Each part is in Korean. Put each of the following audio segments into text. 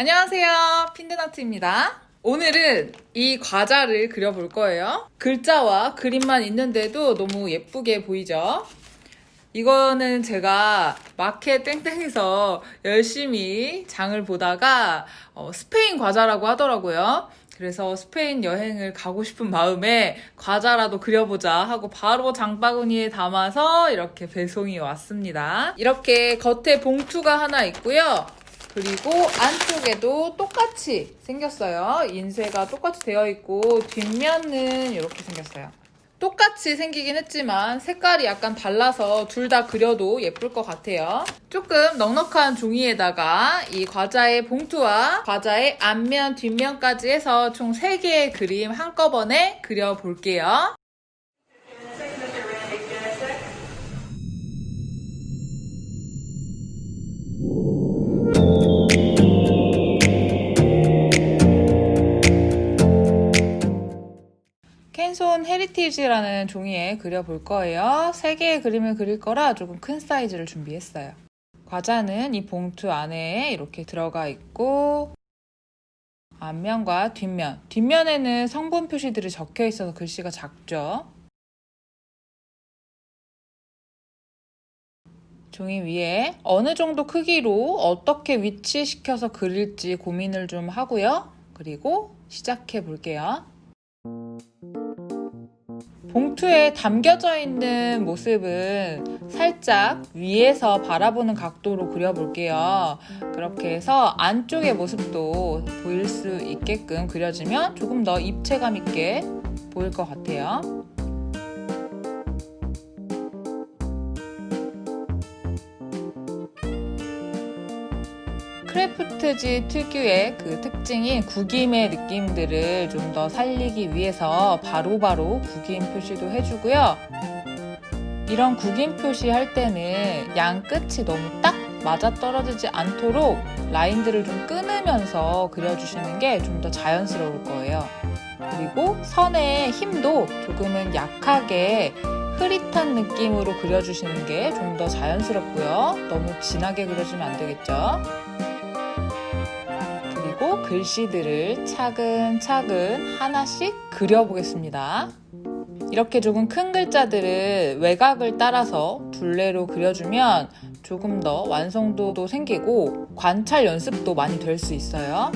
안녕하세요. 핀드나트입니다. 오늘은 이 과자를 그려볼 거예요. 글자와 그림만 있는데도 너무 예쁘게 보이죠? 이거는 제가 마켓 땡땡에서 열심히 장을 보다가 어, 스페인 과자라고 하더라고요. 그래서 스페인 여행을 가고 싶은 마음에 과자라도 그려보자 하고 바로 장바구니에 담아서 이렇게 배송이 왔습니다. 이렇게 겉에 봉투가 하나 있고요. 그리고 안쪽에도 똑같이 생겼어요. 인쇄가 똑같이 되어 있고 뒷면은 이렇게 생겼어요. 똑같이 생기긴 했지만 색깔이 약간 달라서 둘 다 그려도 예쁠 것 같아요. 조금 넉넉한 종이에다가 이 과자의 봉투와 과자의 앞면, 뒷면까지 해서 총 3개의 그림 한꺼번에 그려볼게요. 헤리티지라는 종이에 그려볼 거예요. 3개의 그림을 그릴 거라 조금 큰 사이즈를 준비했어요. 과자는 이 봉투 안에 이렇게 들어가 있고 앞면과 뒷면. 뒷면에는 성분 표시들이 적혀 있어서 글씨가 작죠. 종이 위에 어느 정도 크기로 어떻게 위치시켜서 그릴지 고민을 좀 하고요. 그리고 시작해 볼게요. 봉투에 담겨져 있는 모습은 살짝 위에서 바라보는 각도로 그려볼게요. 그렇게 해서 안쪽의 모습도 보일 수 있게끔 그려지면 조금 더 입체감 있게 보일 것 같아요. 크래프트지 특유의 그 특징인 구김의 느낌들을 좀 더 살리기 위해서 바로 바로 구김 표시도 해주고요. 이런 구김 표시 할 때는 양 끝이 너무 딱 맞아 떨어지지 않도록 라인들을 좀 끊으면서 그려주시는 게 좀 더 자연스러울 거예요. 그리고 선의 힘도 조금은 약하게 흐릿한 느낌으로 그려주시는 게 좀 더 자연스럽고요. 너무 진하게 그려주면 안 되겠죠? 글씨들을 차근차근 하나씩 그려보겠습니다. 이렇게 조금 큰 글자들을 외곽을 따라서 둘레로 그려주면 조금 더 완성도도 생기고 관찰 연습도 많이 될 수 있어요.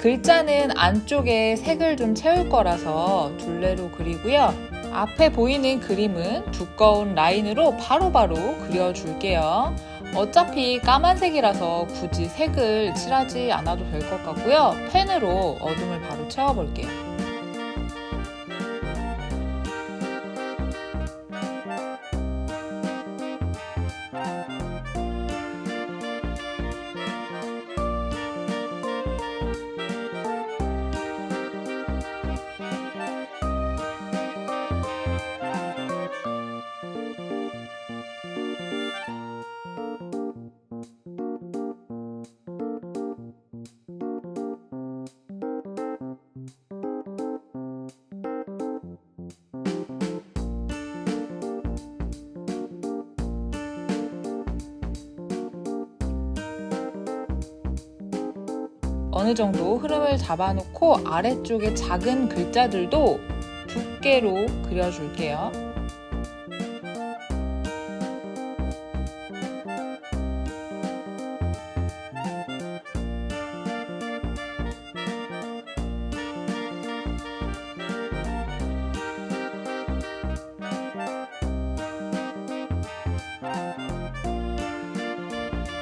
글자는 안쪽에 색을 좀 채울 거라서 둘레로 그리고요. 앞에 보이는 그림은 두꺼운 라인으로 바로바로 그려줄게요. 어차피 까만색이라서 굳이 색을 칠하지 않아도 될 것 같고요. 펜으로 어둠을 바로 채워볼게요. 어느 정도 흐름을 잡아놓고 아래쪽에 작은 글자들도 두께로 그려줄게요.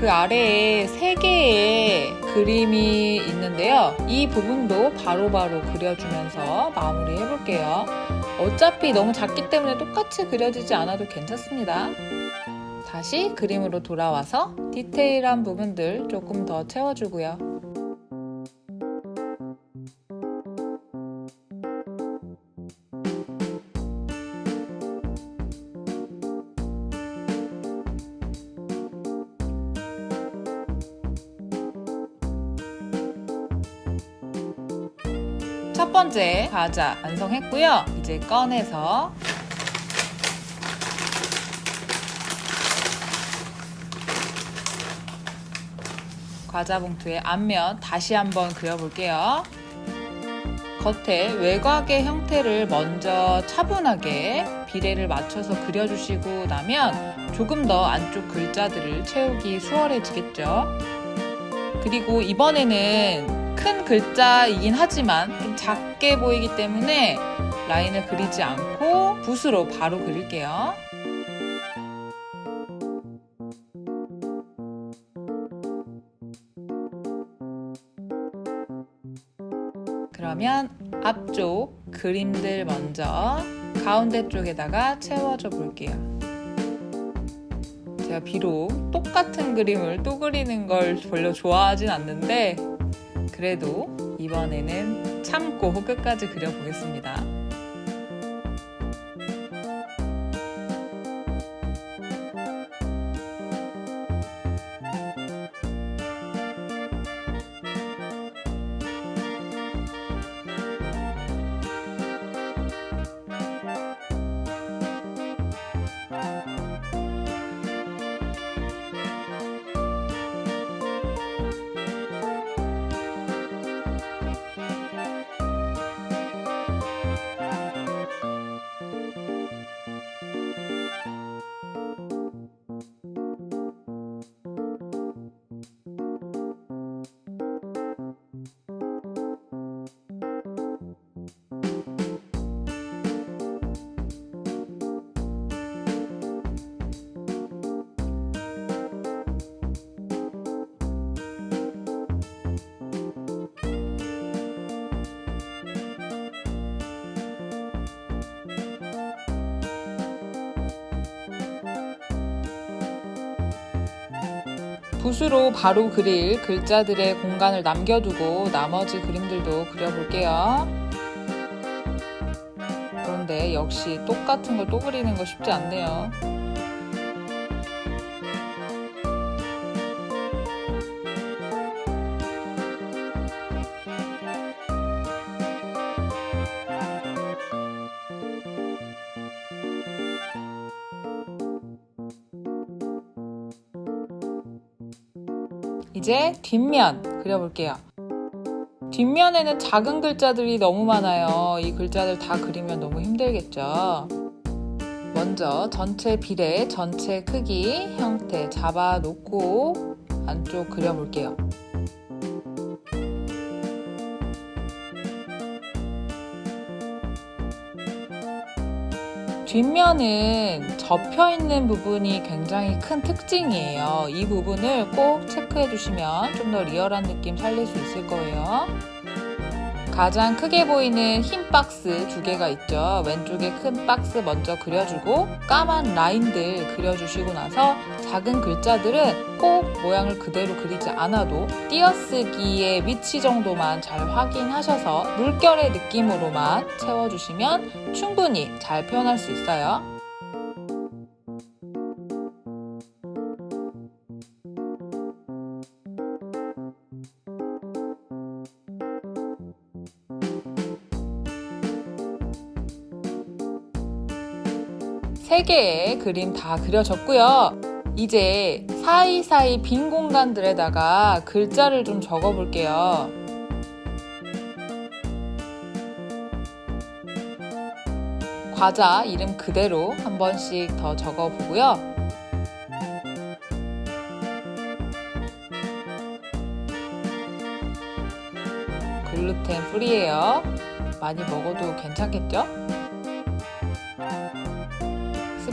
그 아래에 세 개의 그림이 있는데요. 이 부분도 바로 바로 그려주면서 마무리 해볼게요. 어차피 너무 작기 때문에 똑같이 그려지지 않아도 괜찮습니다. 다시 그림으로 돌아와서 디테일한 부분들 조금 더 채워주고요. 번째 과자 완성했고요. 이제 꺼내서 과자 봉투의 앞면 다시 한번 그려볼게요. 겉에 외곽의 형태를 먼저 차분하게 비례를 맞춰서 그려주시고 나면 조금 더 안쪽 글자들을 채우기 수월해지겠죠. 그리고 이번에는 큰 글자이긴 하지만 좀 작게 보이기 때문에 라인을 그리지 않고 붓으로 바로 그릴게요. 그러면 앞쪽 그림들 먼저 가운데 쪽에다가 채워줘 볼게요. 제가 비록 똑같은 그림을 또 그리는 걸 별로 좋아하진 않는데 그래도 이번에는 참고 끝까지 그려보겠습니다. 붓으로 바로 그릴 글자들의 공간을 남겨두고 나머지 그림들도 그려볼게요. 그런데 역시 똑같은 걸 또 그리는 거 쉽지 않네요. 이제 뒷면 그려볼게요. 뒷면에는 작은 글자들이 너무 많아요. 이 글자들 다 그리면 너무 힘들겠죠. 먼저 전체 비례, 전체 크기, 형태 잡아놓고 안쪽 그려볼게요. 뒷면은 접혀 있는 부분이 굉장히 큰 특징이에요. 이 부분을 꼭 체크해 주시면 좀 더 리얼한 느낌 살릴 수 있을 거예요. 가장 크게 보이는 흰 박스 두 개가 있죠. 왼쪽에 큰 박스 먼저 그려주고 까만 라인들 그려주시고 나서 작은 글자들은 꼭 모양을 그대로 그리지 않아도 띄어쓰기의 위치 정도만 잘 확인하셔서 물결의 느낌으로만 채워주시면 충분히 잘 표현할 수 있어요. 세 개의 그림 다 그려졌고요. 이제 사이사이 빈 공간들에다가 글자를 좀 적어 볼게요. 과자 이름 그대로 한 번씩 더 적어 보고요. 글루텐 프리예요. 많이 먹어도 괜찮겠죠?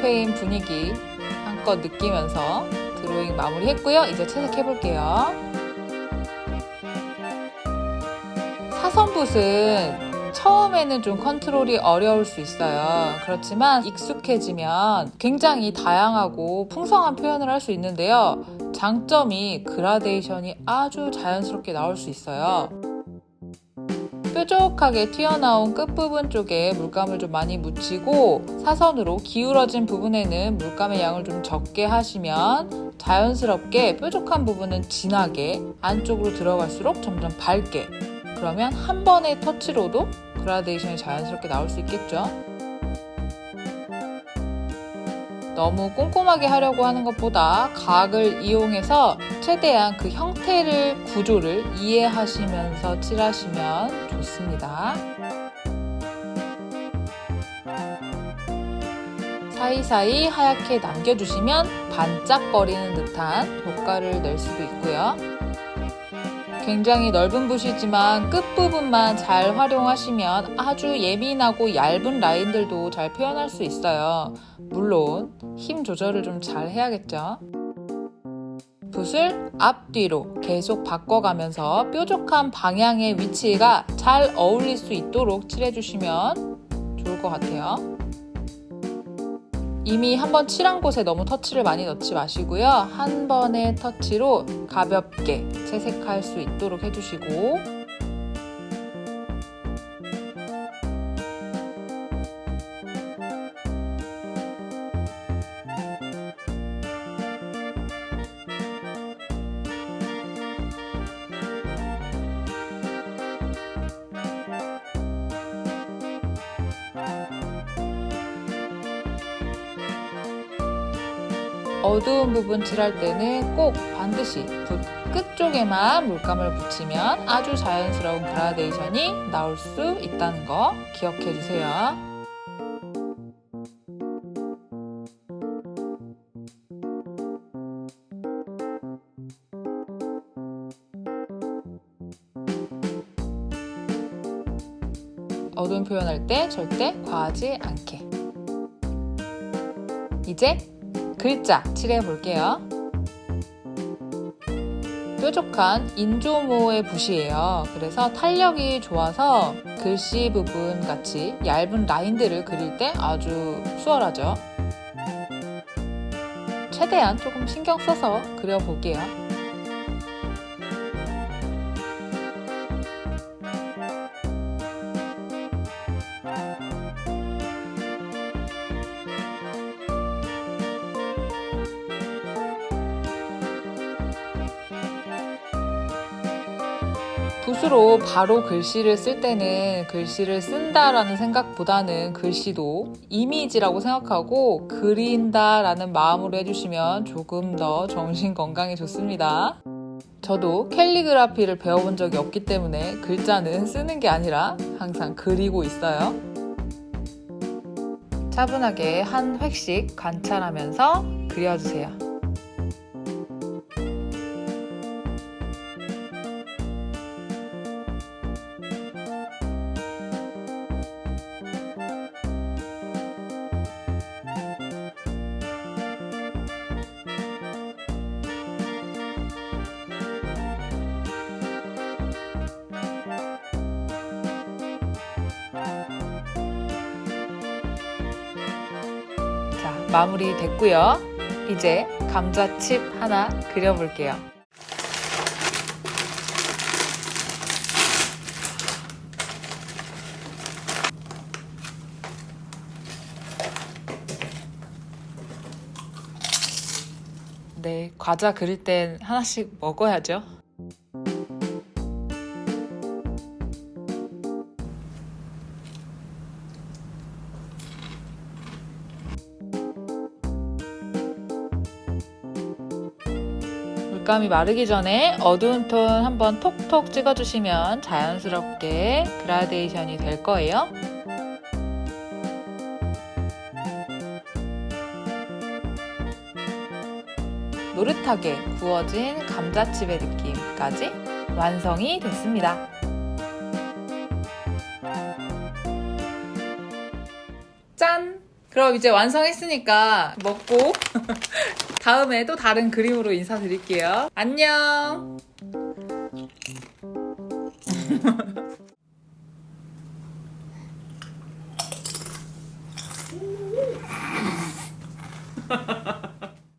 스페인 분위기 한껏 느끼면서 드로잉 마무리했고요. 이제 채색해 볼게요. 사선붓은 처음에는 좀 컨트롤이 어려울 수 있어요. 그렇지만 익숙해지면 굉장히 다양하고 풍성한 표현을 할 수 있는데요. 장점이 그라데이션이 아주 자연스럽게 나올 수 있어요. 뾰족하게 튀어나온 끝부분 쪽에 물감을 좀 많이 묻히고 사선으로 기울어진 부분에는 물감의 양을 좀 적게 하시면 자연스럽게 뾰족한 부분은 진하게 안쪽으로 들어갈수록 점점 밝게 그러면 한 번의 터치로도 그라데이션이 자연스럽게 나올 수 있겠죠. 너무 꼼꼼하게 하려고 하는 것보다 각을 이용해서 최대한 그 형태를 구조를 이해하시면서 칠하시면 좋습니다. 사이사이 하얗게 남겨주시면 반짝거리는 듯한 효과를 낼 수도 있고요. 굉장히 넓은 붓이지만 끝부분만 잘 활용하시면 아주 예민하고 얇은 라인들도 잘 표현할 수 있어요. 물론 힘 조절을 좀 잘 해야겠죠. 붓을 앞뒤로 계속 바꿔가면서 뾰족한 방향의 위치가 잘 어울릴 수 있도록 칠해주시면 좋을 것 같아요. 이미 한번 칠한 곳에 너무 터치를 많이 넣지 마시고요. 한 번의 터치로 가볍게 채색할 수 있도록 해주시고 어두운 부분 칠할 때는 꼭 반드시 붓 끝쪽에만 물감을 붙이면 아주 자연스러운 그라데이션이 나올 수 있다는 거 기억해 주세요. 어두운 표현할 때 절대 과하지 않게. 이제 글자 칠해 볼게요. 뾰족한 인조모의 붓이에요. 그래서 탄력이 좋아서 글씨 부분 같이 얇은 라인들을 그릴 때 아주 수월하죠. 최대한 조금 신경 써서 그려볼게요. 붓으로 바로 글씨를 쓸 때는 글씨를 쓴다라는 생각보다는 글씨도 이미지라고 생각하고 그린다라는 마음으로 해주시면 조금 더 정신 건강에 좋습니다. 저도 캘리그라피를 배워본 적이 없기 때문에 글자는 쓰는 게 아니라 항상 그리고 있어요. 차분하게 한 획씩 관찰하면서 그려주세요. 마무리 됐고요. 이제 감자칩 하나 그려볼게요. 네, 과자 그릴 땐 하나씩 먹어야죠. 물감이 마르기 전에 어두운 톤 한번 톡톡 찍어주시면 자연스럽게 그라데이션이 될 거예요. 노릇하게 구워진 감자칩의 느낌까지 완성이 됐습니다. 그럼 이제 완성했으니까 먹고 다음에 또 다른 그림으로 인사드릴게요. 안녕!